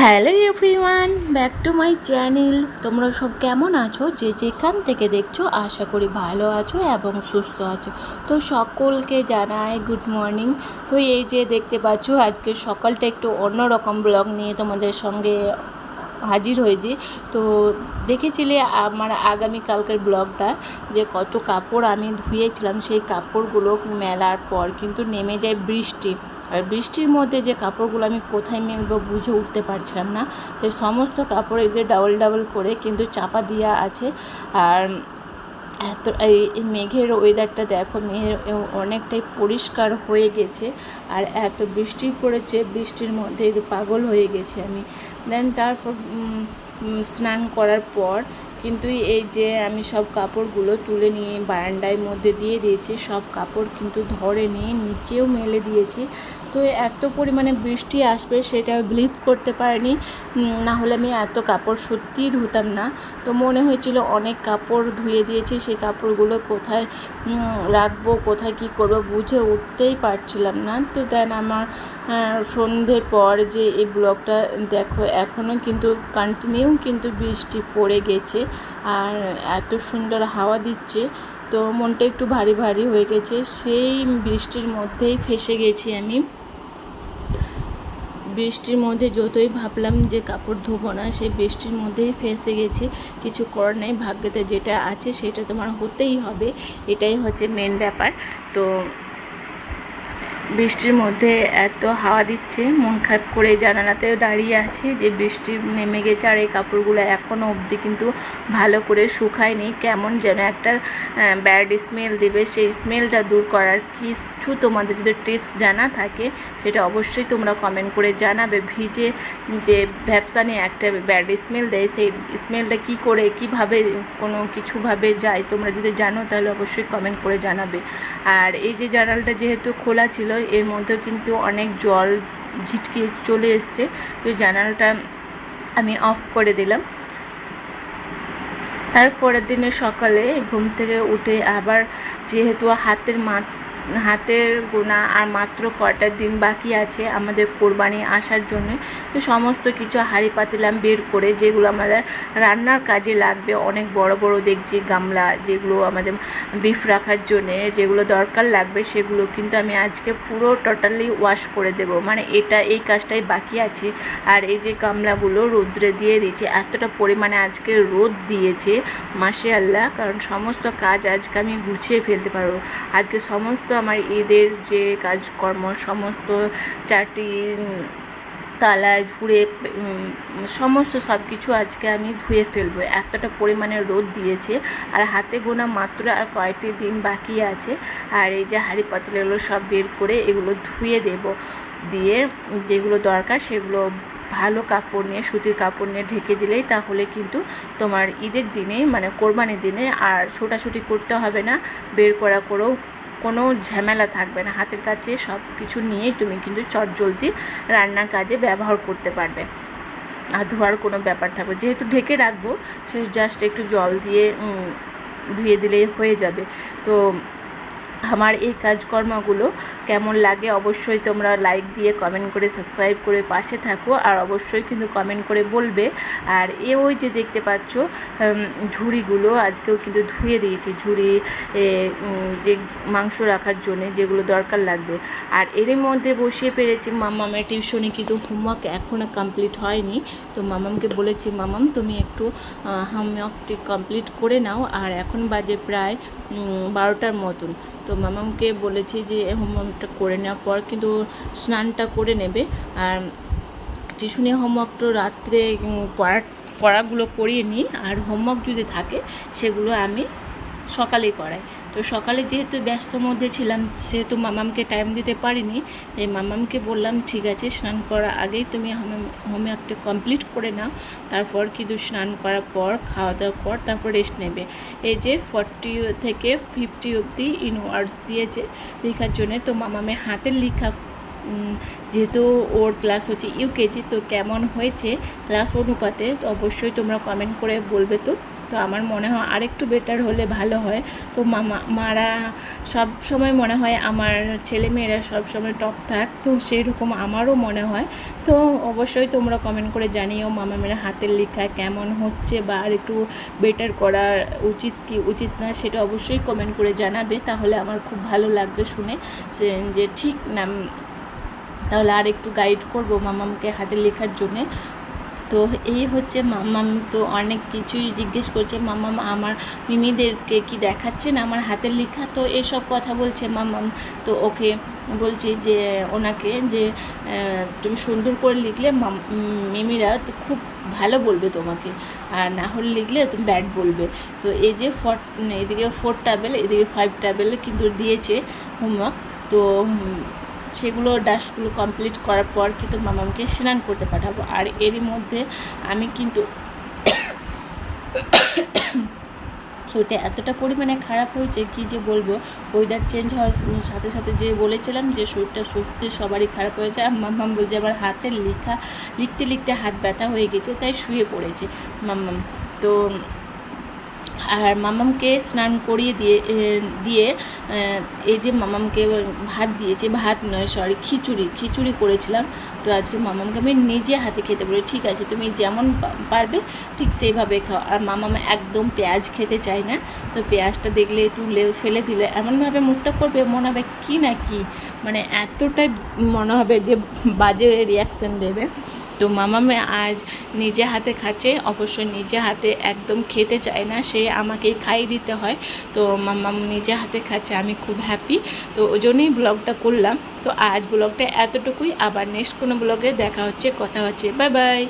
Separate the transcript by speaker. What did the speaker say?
Speaker 1: Hello everyone, back to my channel. তোমরা সব কেমন আছো? যে যেখান থেকে দেখছ, আশা করি ভালো আছো এবং সুস্থ আছো। তো সকলকে জানাই গুড মর্নিং তো এই যে দেখতে পাচ্ছ, আজকে সকালটা একটু অন্যরকম ব্লগ নিয়ে তোমাদের সঙ্গে হাজির হয়েছি। তো দেখেছিলে আমার আগামীকালকের ব্লগটা যে কত কাপড় আমি ধুয়েছিলাম, সেই কাপড়গুলো মেলার পর কিন্তু নেমে যায় বৃষ্টি। আর বৃষ্টির মধ্যে যে কাপড়গুলো আমি কোথায় মেলবো বুঝে উঠতে পারছিলাম না। তো সমস্ত কাপড় এদের ডাবল ডাবল করে কিন্তু চাপা দেওয়া আছে। আর এত এই মেঘের ওয়েদারটা দেখো মেঘের অনেকটাই পরিষ্কার হয়ে গেছে। আর এত বৃষ্টি পড়েছে, বৃষ্টির মধ্যে পাগল হয়ে গেছে আমি। দেন তারপর স্নান করার পর কিন্তু এই যে আমি সব কাপড়গুলো তুলে নিয়ে বারান্দায় মধ্যে দিয়ে দিয়েছি, সব কাপড় কিন্তু ধরে নিয়ে নিচেও মেলে দিয়েছি। তো এত পরিমাণে বৃষ্টি আসবে সেটা বিলিভ করতে পারিনি। না হলে আমি এত কাপড় সত্যিই ধুতাম না। তো মনে হয়েছিল অনেক কাপড় ধুয়ে দিয়েছি সেই কাপড়গুলো কোথায় রাখব, কোথায় কি করব বুঝে উঠতেই পারছিলাম না। তো দেন আমার সন্ধ্যের পর যে এই ব্লগটা দেখো এখনও কিন্তু কন্টিনিউ কিন্তু বৃষ্টি পড়ে গেছে। আর এত সুন্দর হাওয়া দিচ্ছে, তো মনটা একটু ভারী ভারী হয়ে গেছে। সেই বৃষ্টির মধ্যেই ফেসে গেছি আমি। বৃষ্টির মধ্যে যতই ভাবলাম যে কাপড় ধোবো না, সেই বৃষ্টির মধ্যেই ফেসে গেছি। কিছু করার নেই, ভাগ্যতে যেটা আছে সেটা তোমার হতেই হবে। এটাই হচ্ছে মেন ব্যাপার। তো বৃষ্টির মধ্যে এত হাওয়া দিচ্ছে, মন খারাপ করে জানালাতেও দাঁড়িয়ে আছি যে বৃষ্টি নেমে গেছে আর এই কাপড়গুলো এখনও অবধি কিন্তু ভালো করে শুকায়নি। কেমন যেন একটা ব্যাড স্মেল দেবে। সেই স্মেলটা দূর করার কিছু তোমাদের যদি টিপস জানা থাকে, সেটা অবশ্যই তোমরা কমেন্ট করে জানাবে। ভিজে যে ভ্যাপসানে একটা ব্যাড স্মেল দেয়, সেই স্মেলটা কি করে, কীভাবে কোনো কিছুভাবে যায়, তোমরা যদি জানো তাহলে অবশ্যই কমেন্ট করে জানাবে। আর এই যে জানালটা যেহেতু খোলা ছিল এর মধ্যেও কিন্তু অনেক জল ঝিটকে চলে এসছে। তো জানালাটা আমি অফ করে দিলাম। তারপরের দিনে সকালে ঘুম থেকে উঠে আবার যেহেতু হাতের মা হাতের গোনা আর মাত্র কয়টা দিন বাকি আছে আমাদের কোরবানি আসার জন্য, তো সমস্ত কিছু হাঁড়ি পাতিলাম বের করে, যেগুলো আমাদের রান্নার কাজে লাগবে, অনেক বড় বড় দেখছি গামলা, যেগুলো আমাদের বিফ রাখার জন্যে যেগুলো দরকার লাগবে, সেগুলো কিন্তু আমি আজকে পুরো টোটালি ওয়াশ করে দেব। মানে এটা, এই কাজটাই বাকি আছে। আর এই যে গামলাগুলো রোদ্রে দিয়ে দিয়েছে, এতটা পরিমাণে আজকে রোদ দিয়েছে মাসে আল্লাহ কারণ সমস্ত কাজ আজকে আমি গুছিয়ে ফেলতে পারব। আজকে সমস্ত আমার ঈদের যে কাজকর্ম, সমস্ত চারটি তালা, ঝুড়ে সমস্ত সব কিছু আজকে আমি ধুয়ে ফেলব। এতটা পরিমাণে রোদ দিয়েছে আর হাতে গোনা মাত্র আর কয়েকটি দিন বাকি আছে। আর এই যে হাঁড়ি পাতিল এগুলো সব বের করে এগুলো ধুয়ে দেব। দিয়ে যেগুলো দরকার সেগুলো ভালো কাপড় নিয়ে, সুতির কাপড় নিয়ে ঢেকে দিলেই তাহলে কিন্তু তোমার ঈদের দিনে মানে কোরবানির দিনে আর ছোটাছুটি করতে হবে না। বের করা করেও কোনো ঝামেলা থাকবে না। হাতের কাছে সব কিছু নিয়েই তুমি কিন্তু চটজলদি রান্না কাজে ব্যবহার করতে পারবে। আর ধোয়ার কোনো ব্যাপার থাকবে যেহেতু ঢেকে রাখব, সে জাস্ট একটু জল দিয়ে ধুয়ে দিলেই হয়ে যাবে। তো আমার এই কাজকর্মগুলো কেমন লাগে অবশ্যই তোমরা লাইক দিয়ে কমেন্ট করে সাবস্ক্রাইব করে পাশে থাকো আর অবশ্যই কিন্তু কমেন্ট করে বলবে। আর এ ওই যে দেখতে পাচ্ছ ঝুড়িগুলো আজকেও কিন্তু ধুয়ে দিয়েছি। ঝুড়ি যে মাংস রাখার জন্য যেগুলো দরকার লাগবে। আর এর মধ্যে বসিয়ে পেরেছি মামামের টিউশনি কিন্তু হোমওয়ার্ক এখনও কমপ্লিট হয়নি। তো মামামকে বলেছি, মামাম, তুমি একটু হোমওয়ার্কটি কমপ্লিট করে নাও। আর এখন বাজে প্রায় বারোটার মতন। তো মামামকে বলেছি যে হোমওয়ার্কটা করে নেওয়ার পর কিন্তু স্নানটা করে নেবে। আর টিউশনি হোমওয়ার্ক তো রাত্রে পড়া, পড়াগুলো করিয়ে নিই। আর হোমওয়ার্ক যদি থাকে, সেগুলো আমি সকালেই করাই। তো সকালে যেহেতু ব্যস্ত মধ্যে ছিলাম, সেহেতু মামামকে টাইম দিতে পারিনি, তাই মামামকে বললাম, ঠিক আছে, স্নান করার আগেই তুমি হোমওয়ার্কটা কমপ্লিট করে নাও, তারপর কিন্তু স্নান করার পর খাওয়া দাওয়া পর তারপর রেস্ট নেবে। এই যে ফর্টি থেকে ফিফটি অবধি ইনওয়ার্ডস দিয়েছে, লেখার জন্য তো মামামের হাতের লেখা যেহেতু ওর ক্লাস হচ্ছে ইউকেজি তো কেমন হয়েছে ক্লাস অনুপাতে, তো অবশ্যই তোমরা কমেন্ট করে বলবে তো। তো আমার মনে হয় আরেকটু বেটার হলে ভালো হয়। তো মামা, মারা সব সময় মনে হয় আমার ছেলে মেয়েরা সব সময় টপ থাক, তো সেই রকম আমারও মনে হয়। তো অবশ্যই তোমরা কমেন্ট করে জানিও মামা মেয়েরা হাতের লেখা কেমন হচ্ছে বা আর একটু বেটার করা উচিত কি উচিত না সেটা অবশ্যই কমেন্ট করে জানাবে, তাহলে আমার খুব ভালো লাগবে শুনে। যে- ঠিক না, তাহলে আর একটু গাইড করব মামামকে হাতের লেখার জন্যে। তো এই হচ্ছে মামাম তো অনেক কিছুই জিজ্ঞেস করছে, মামাম, আমার মিমিদেরকে কি দেখাচ্ছেন আমার হাতের লেখা? তো এসব কথা বলছে মামাম, তো ওকে বলছি যে, ওনাকে যে তুমি সুন্দর করে লিখলে মিমিরা তো খুব ভালো বলবে তোমাকে, আর না হলে লিখলে তুমি ব্যাড বলবে। তো এই যে ফোর, এদিকে ফোর ট্যাবেল এদিকে ফাইভ ট্যাবেল কিন্তু দিয়েছে হোমওয়ার্ক, তো সেগুলো ডাস্টগুলো কমপ্লিট করার পর কিন্তু মামামকে স্নান করতে পাঠাবো। আর এরই মধ্যে আমি কিন্তু শরীরটা এতটা পরিমাণে খারাপ হয়েছে কি যে বলব? ওয়েদার চেঞ্জ হওয়ার সাথে সাথে যে বলেছিলাম যে শরীরটা সত্যি সবারই খারাপ হয়েছে। আর মাম্মাম বলছে আমার হাতের লেখা লিখতে লিখতে হাত ব্যথা হয়ে গেছে, তাই শুয়ে পড়েছে। মাম্মাম তো আর মামামকে স্নান করিয়ে দিয়ে দিয়ে এই যে মামামকে ভাত দিয়েছে, ভাত নয় সরি খিচুড়ি খিচুড়ি করেছিলাম। তো আজকে মামামকে আমি নিজে হাতে খেতে বলি, ঠিক আছে, তুমি যেমন পারবে, ঠিক সেইভাবে খাও। আর মামাম একদম পেঁয়াজ খেতে চায় না। তো পেঁয়াজটা দেখলে তুলে ফেলে দিলে এমনভাবে মুখটা করবে, মনে হবে কি না কি? মানে এতটাই মনে হবে যে বাজে রিয়াকশান দেবে। তো মামামে আজ নিজে হাতে খাচ্ছে অবশ্যই নিজে হাতে একদম খেতে চায় না, সে আমাকে খাই দিতে হয়। তো মামাম নিজে হাতে খাচ্ছে, আমি খুব হ্যাপি তো ওই জন্যই ব্লগটা করলাম। তো আজ ব্লগটা এতটুকুই, আবার নেক্সট কোনো ব্লগে দেখা হচ্ছে, কথা হচ্ছে। Bye bye